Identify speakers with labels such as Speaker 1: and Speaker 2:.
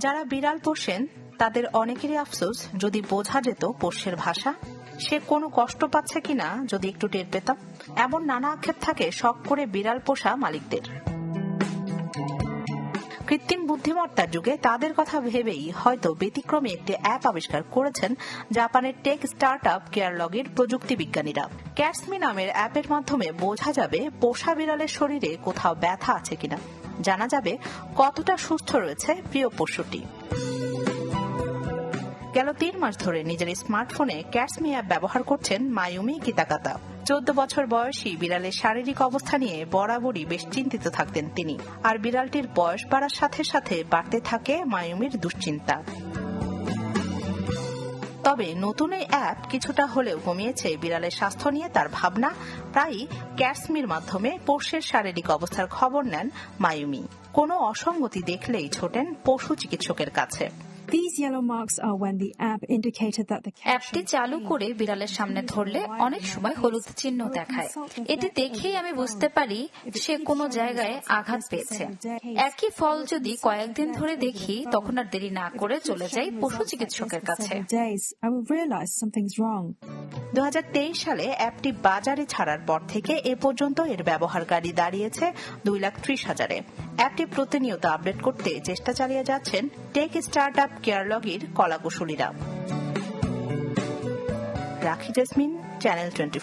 Speaker 1: যারা বিড়াল পোষেন, তাদের অনেকেরই আফসোস যদি বোঝা যেত পোষ্যের ভাষা। সে কোনো কষ্ট পাচ্ছে কিনা যদি একটু টের পেতাম। এমন নানা আক্ষেপ থাকে শখ করে বিড়াল পোষা মালিকদের। কৃত্রিম বুদ্ধিমত্তার যুগে তাদের কথা ভেবেই হয়তো ব্যতিক্রমী একটি অ্যাপ আবিষ্কার করেছেন জাপানের টেক স্টার্ট আপ কেয়ারলগের প্রযুক্তি বিজ্ঞানীরা। ক্যাটসমি নামের অ্যাপের মাধ্যমে বোঝা যাবে পোষা বিড়ালের শরীরে কোথাও ব্যথা আছে কিনা। জানা যাবে কতটা সুস্থ রয়েছে প্রিয় পশুটি। গেল তিন মাস ধরে নিজের স্মার্টফোনে ক্যাটসমি অ্যাপ ব্যবহার করছেন মায়ুমি কিতাকাতা চোদ্দ বছর বয়সী বিড়ালের শারীরিক অবস্থা নিয়ে বরাবরই বেশ চিন্তিত থাকতেন তিনি। আর বিড়ালটির বয়স বাড়ার সাথে সাথে বাড়তে থাকে মায়ুমির দুশ্চিন্তা। তবে নতুন এই অ্যাপ কিছুটা হলেও কমিয়েছে বিড়ালের স্বাস্থ্য নিয়ে তার ভাবনা। প্রায়ই ক্যাটসমির মাধ্যমে পোষ্যের শারীরিক অবস্থার খবর নেন মায়ুমি। কোনো অসঙ্গতি দেখলেই ছোটেন পশু চিকিৎসকের কাছে।
Speaker 2: These yellow marks are when the app indicated that the cat
Speaker 3: অ্যাপটি চালু করে বিড়ালের সামনে ধরলে অনেক সময় হলুদ চিহ্ন দেখায়। এটি দেখেই আমি বুঝতে পারি সে কোনো জায়গায় আঘাত পেয়েছে। একই ফল যদি কয়েকদিন ধরে দেখি তখন আর দেরি না করে চলে যাই পশু চিকিৎসকের কাছে।
Speaker 1: সালে অ্যাপটি বাজারে ছাড়ার পর থেকে এ পর্যন্ত এর ব্যবহারকারী দাঁড়িয়েছে দুই লাখ ত্রিশ হাজারে। অ্যাপটি প্রতিনিয়ত আপডেট করতে চেষ্টা চালিয়ে যাচ্ছেন টেক স্টার্ট আপ কেয়ারলগির কলাকুশলীরা রাখি জেসমিন, চ্যানেল টোয়েন্টি